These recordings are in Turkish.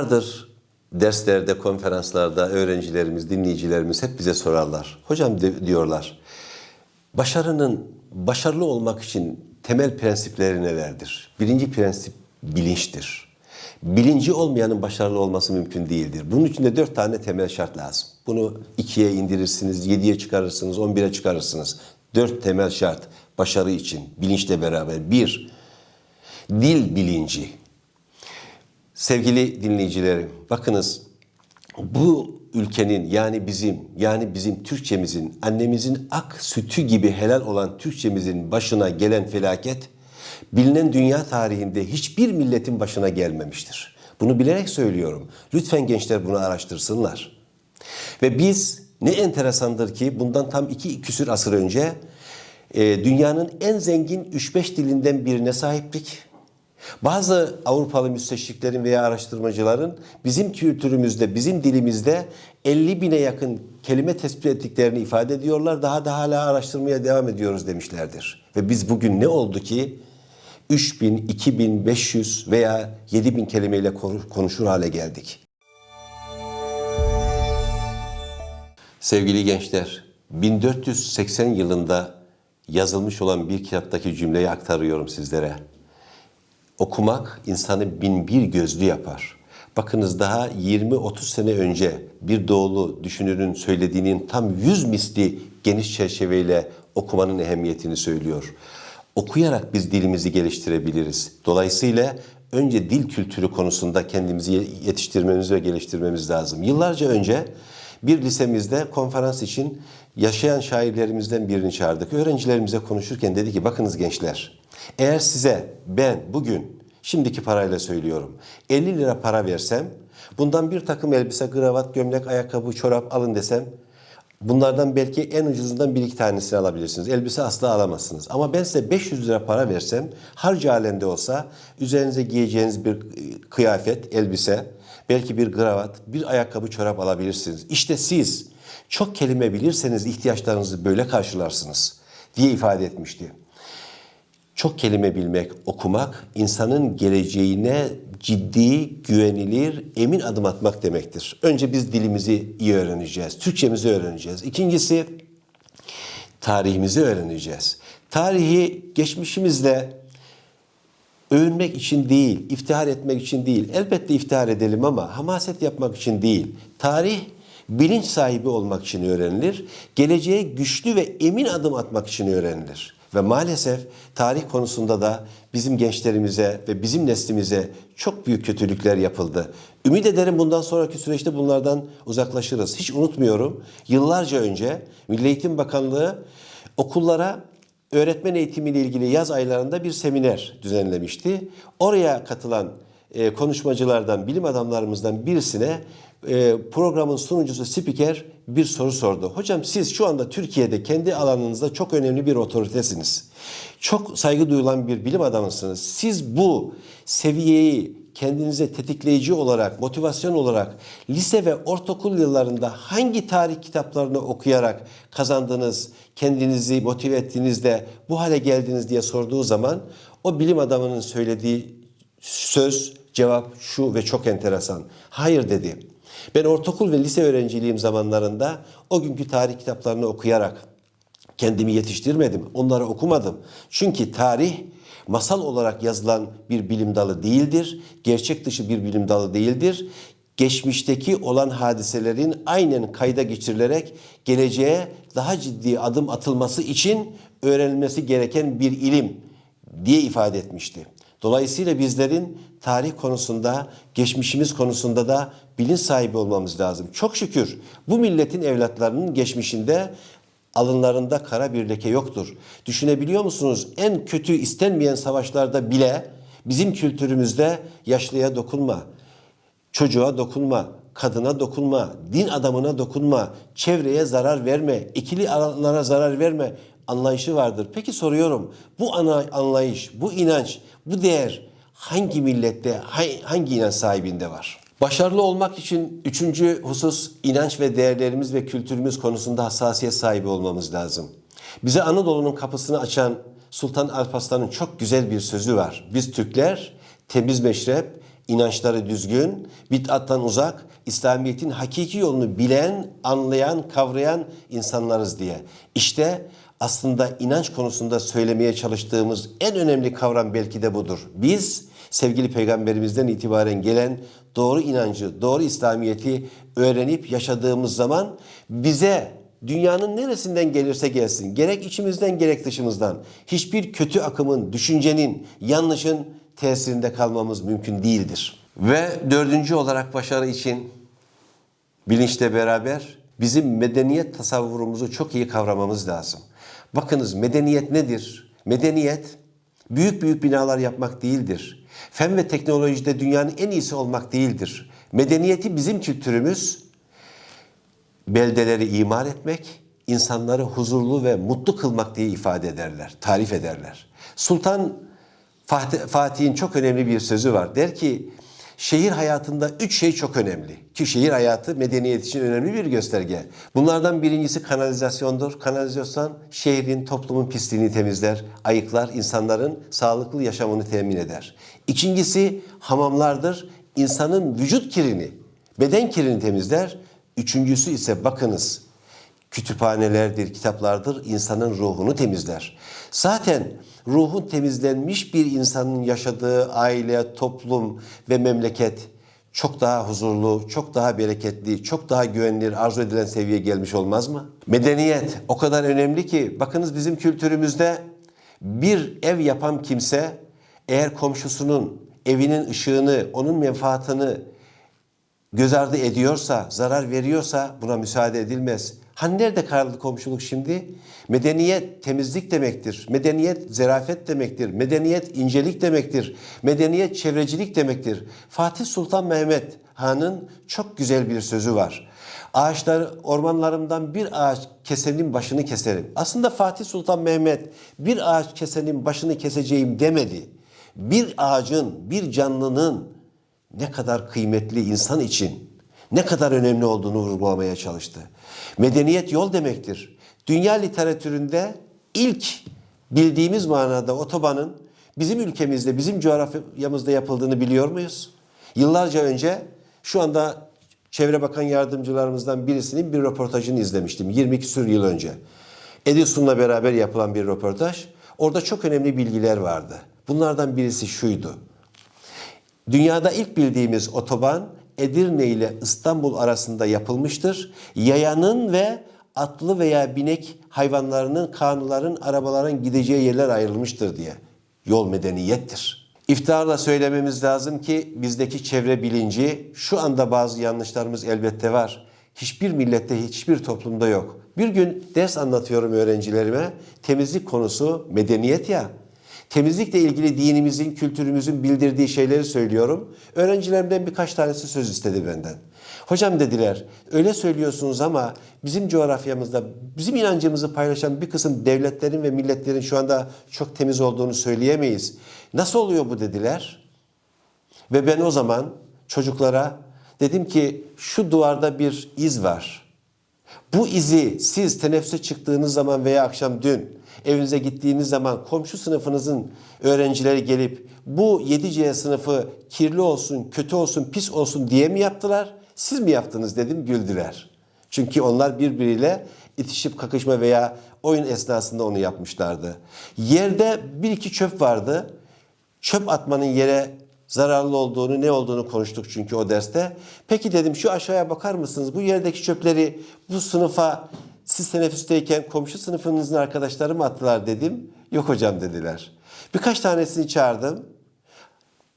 Yıllardır derslerde, konferanslarda öğrencilerimiz, dinleyicilerimiz hep bize sorarlar. Hocam diyorlar, başarının, başarılı olmak için temel prensipleri nelerdir? Birinci prensip bilinçtir. Bilinci olmayanın başarılı olması mümkün değildir. Bunun için de dört tane temel şart lazım. Bunu ikiye indirirsiniz, yediye çıkarırsınız, on bire çıkarırsınız. Dört temel şart başarı için, bilinçle beraber. Bir, dil bilinci. Sevgili dinleyicilerim, bakınız bu ülkenin yani bizim yani bizim Türkçemizin annemizin ak sütü gibi helal olan Türkçemizin başına gelen felaket bilinen dünya tarihinde hiçbir milletin başına gelmemiştir. Bunu bilerek söylüyorum. Lütfen gençler bunu araştırsınlar. Ve biz ne enteresandır ki bundan tam iki küsür asır önce e, dünyanın en zengin 3-5 dilinden birine sahiptik. Bazı Avrupalı müsteşriklerin veya araştırmacıların bizim kültürümüzde, bizim dilimizde 50 bine yakın kelime tespit ettiklerini ifade ediyorlar. Daha da hala araştırmaya devam ediyoruz demişlerdir. Ve biz bugün ne oldu ki 3000, 2500 veya 7000 kelimeyle konu- konuşur hale geldik. Sevgili gençler, 1480 yılında yazılmış olan bir kitaptaki cümleyi aktarıyorum sizlere. Okumak insanı bin bir gözlü yapar. Bakınız daha 20-30 sene önce bir doğulu düşünürün söylediğinin tam 100 misli geniş çerçeveyle okumanın ehemmiyetini söylüyor. Okuyarak biz dilimizi geliştirebiliriz. Dolayısıyla önce dil kültürü konusunda kendimizi yetiştirmemiz ve geliştirmemiz lazım. Yıllarca önce bir lisemizde konferans için yaşayan şairlerimizden birini çağırdık. Öğrencilerimize konuşurken dedi ki bakınız gençler eğer size ben bugün şimdiki parayla söylüyorum 50 lira para versem bundan bir takım elbise, kravat, gömlek, ayakkabı, çorap alın desem bunlardan belki en ucuzundan bir iki tanesini alabilirsiniz. Elbise asla alamazsınız. Ama ben size 500 lira para versem harcı halinde olsa üzerinize giyeceğiniz bir e, kıyafet, elbise, belki bir kravat, bir ayakkabı, çorap alabilirsiniz. İşte siz çok kelime bilirseniz ihtiyaçlarınızı böyle karşılarsınız diye ifade etmişti. Çok kelime bilmek, okumak insanın geleceğine ciddi, güvenilir, emin adım atmak demektir. Önce biz dilimizi iyi öğreneceğiz, Türkçemizi öğreneceğiz. İkincisi tarihimizi öğreneceğiz. Tarihi geçmişimizle övünmek için değil, iftihar etmek için değil. Elbette iftihar edelim ama hamaset yapmak için değil. Tarih bilinç sahibi olmak için öğrenilir. Geleceğe güçlü ve emin adım atmak için öğrenilir. Ve maalesef tarih konusunda da bizim gençlerimize ve bizim neslimize çok büyük kötülükler yapıldı. Ümit ederim bundan sonraki süreçte bunlardan uzaklaşırız. Hiç unutmuyorum. Yıllarca önce Milli Eğitim Bakanlığı okullara öğretmen eğitimiyle ilgili yaz aylarında bir seminer düzenlemişti. Oraya katılan e, konuşmacılardan, bilim adamlarımızdan birisine e, programın sunucusu spiker bir soru sordu. Hocam siz şu anda Türkiye'de kendi alanınızda çok önemli bir otoritesiniz. Çok saygı duyulan bir bilim adamısınız. Siz bu seviyeyi kendinize tetikleyici olarak, motivasyon olarak lise ve ortaokul yıllarında hangi tarih kitaplarını okuyarak kazandınız, kendinizi motive ettiniz de bu hale geldiniz diye sorduğu zaman o bilim adamının söylediği söz, cevap şu ve çok enteresan. Hayır dedi. Ben ortaokul ve lise öğrenciliğim zamanlarında o günkü tarih kitaplarını okuyarak kendimi yetiştirmedim. Onları okumadım. Çünkü tarih masal olarak yazılan bir bilim dalı değildir. Gerçek dışı bir bilim dalı değildir. Geçmişteki olan hadiselerin aynen kayda geçirilerek geleceğe daha ciddi adım atılması için öğrenilmesi gereken bir ilim diye ifade etmişti. Dolayısıyla bizlerin tarih konusunda, geçmişimiz konusunda da bilinç sahibi olmamız lazım. Çok şükür bu milletin evlatlarının geçmişinde alınlarında kara bir leke yoktur. Düşünebiliyor musunuz? En kötü istenmeyen savaşlarda bile bizim kültürümüzde yaşlıya dokunma, çocuğa dokunma, kadına dokunma, din adamına dokunma, çevreye zarar verme, ikili alanlara zarar verme anlayışı vardır. Peki soruyorum bu anlayış, bu inanç, bu değer hangi millette, hangi inanç sahibinde var? Başarılı olmak için üçüncü husus inanç ve değerlerimiz ve kültürümüz konusunda hassasiyet sahibi olmamız lazım. Bize Anadolu'nun kapısını açan Sultan Alparslan'ın çok güzel bir sözü var. Biz Türkler temiz meşrep, inançları düzgün, bid'attan uzak, İslamiyet'in hakiki yolunu bilen, anlayan, kavrayan insanlarız diye. İşte aslında inanç konusunda söylemeye çalıştığımız en önemli kavram belki de budur. Biz sevgili peygamberimizden itibaren gelen doğru inancı, doğru İslamiyet'i öğrenip yaşadığımız zaman bize dünyanın neresinden gelirse gelsin, gerek içimizden gerek dışımızdan hiçbir kötü akımın, düşüncenin, yanlışın tesirinde kalmamız mümkün değildir. Ve dördüncü olarak başarı için bilinçle beraber bizim medeniyet tasavvurumuzu çok iyi kavramamız lazım. Bakınız medeniyet nedir? Medeniyet büyük büyük binalar yapmak değildir. Fen ve teknolojide dünyanın en iyisi olmak değildir. Medeniyeti bizim kültürümüz beldeleri imar etmek, insanları huzurlu ve mutlu kılmak diye ifade ederler, tarif ederler. Sultan Fatih- Fatih'in çok önemli bir sözü var. Der ki şehir hayatında üç şey çok önemli. Ki şehir hayatı medeniyet için önemli bir gösterge. Bunlardan birincisi kanalizasyondur. Kanalizasyon şehrin, toplumun pisliğini temizler, ayıklar, insanların sağlıklı yaşamını temin eder. İkincisi hamamlardır. İnsanın vücut kirini, beden kirini temizler. Üçüncüsü ise bakınız kütüphanelerdir, kitaplardır insanın ruhunu temizler. Zaten ruhun temizlenmiş bir insanın yaşadığı aile, toplum ve memleket çok daha huzurlu, çok daha bereketli, çok daha güvenilir, arzu edilen seviyeye gelmiş olmaz mı? Medeniyet o kadar önemli ki bakınız bizim kültürümüzde bir ev yapan kimse eğer komşusunun evinin ışığını, onun menfaatını göz ardı ediyorsa, zarar veriyorsa buna müsaade edilmez. Hani nerede kaldı komşuluk şimdi? Medeniyet temizlik demektir. Medeniyet zerafet demektir. Medeniyet incelik demektir. Medeniyet çevrecilik demektir. Fatih Sultan Mehmet Han'ın çok güzel bir sözü var. Ağaçları ormanlarımdan bir ağaç kesenin başını keserim. Aslında Fatih Sultan Mehmet bir ağaç kesenin başını keseceğim demedi. Bir ağacın, bir canlının ne kadar kıymetli insan için ne kadar önemli olduğunu vurgulamaya çalıştı. Medeniyet yol demektir. Dünya literatüründe ilk bildiğimiz manada otobanın bizim ülkemizde, bizim coğrafyamızda yapıldığını biliyor muyuz? Yıllarca önce şu anda Çevre Bakan Yardımcılarımızdan birisinin bir röportajını izlemiştim 22 küsur yıl önce. Edison'la beraber yapılan bir röportaj. Orada çok önemli bilgiler vardı. Bunlardan birisi şuydu. Dünyada ilk bildiğimiz otoban Edirne ile İstanbul arasında yapılmıştır. Yayanın ve atlı veya binek hayvanlarının, kanunların, arabaların gideceği yerler ayrılmıştır diye. Yol medeniyettir. İftiharla söylememiz lazım ki bizdeki çevre bilinci şu anda bazı yanlışlarımız elbette var. Hiçbir millette, hiçbir toplumda yok. Bir gün ders anlatıyorum öğrencilerime. Temizlik konusu medeniyet ya. Temizlikle ilgili dinimizin, kültürümüzün bildirdiği şeyleri söylüyorum. Öğrencilerimden birkaç tanesi söz istedi benden. Hocam dediler, öyle söylüyorsunuz ama bizim coğrafyamızda bizim inancımızı paylaşan bir kısım devletlerin ve milletlerin şu anda çok temiz olduğunu söyleyemeyiz. Nasıl oluyor bu dediler. Ve ben o zaman çocuklara dedim ki şu duvarda bir iz var. Bu izi siz teneffüse çıktığınız zaman veya akşam dün evinize gittiğiniz zaman komşu sınıfınızın öğrencileri gelip bu 7C sınıfı kirli olsun, kötü olsun, pis olsun diye mi yaptılar? Siz mi yaptınız dedim güldüler. Çünkü onlar birbiriyle itişip kakışma veya oyun esnasında onu yapmışlardı. Yerde bir iki çöp vardı. Çöp atmanın yere zararlı olduğunu, ne olduğunu konuştuk çünkü o derste. Peki dedim şu aşağıya bakar mısınız? Bu yerdeki çöpleri bu sınıfa siz teneffüsteyken komşu sınıfınızın arkadaşları mı attılar dedim. Yok hocam dediler. Birkaç tanesini çağırdım.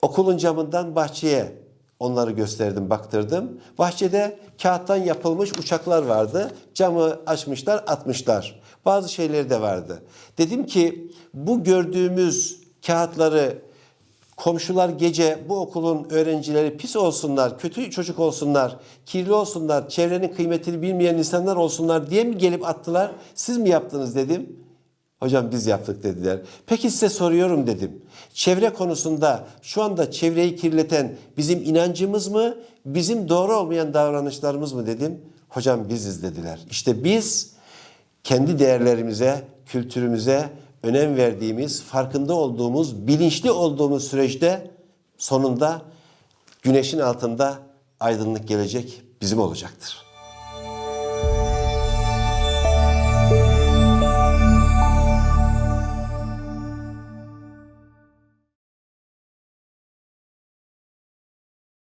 Okulun camından bahçeye onları gösterdim, baktırdım. Bahçede kağıttan yapılmış uçaklar vardı. Camı açmışlar, atmışlar. Bazı şeyleri de vardı. Dedim ki bu gördüğümüz kağıtları komşular gece bu okulun öğrencileri pis olsunlar, kötü çocuk olsunlar, kirli olsunlar, çevrenin kıymetini bilmeyen insanlar olsunlar diye mi gelip attılar? Siz mi yaptınız dedim. Hocam biz yaptık dediler. Peki size soruyorum dedim. Çevre konusunda şu anda çevreyi kirleten bizim inancımız mı, bizim doğru olmayan davranışlarımız mı dedim. Hocam biziz dediler. İşte biz kendi değerlerimize, kültürümüze önem verdiğimiz, farkında olduğumuz, bilinçli olduğumuz süreçte sonunda Güneşin altında aydınlık gelecek bizim olacaktır.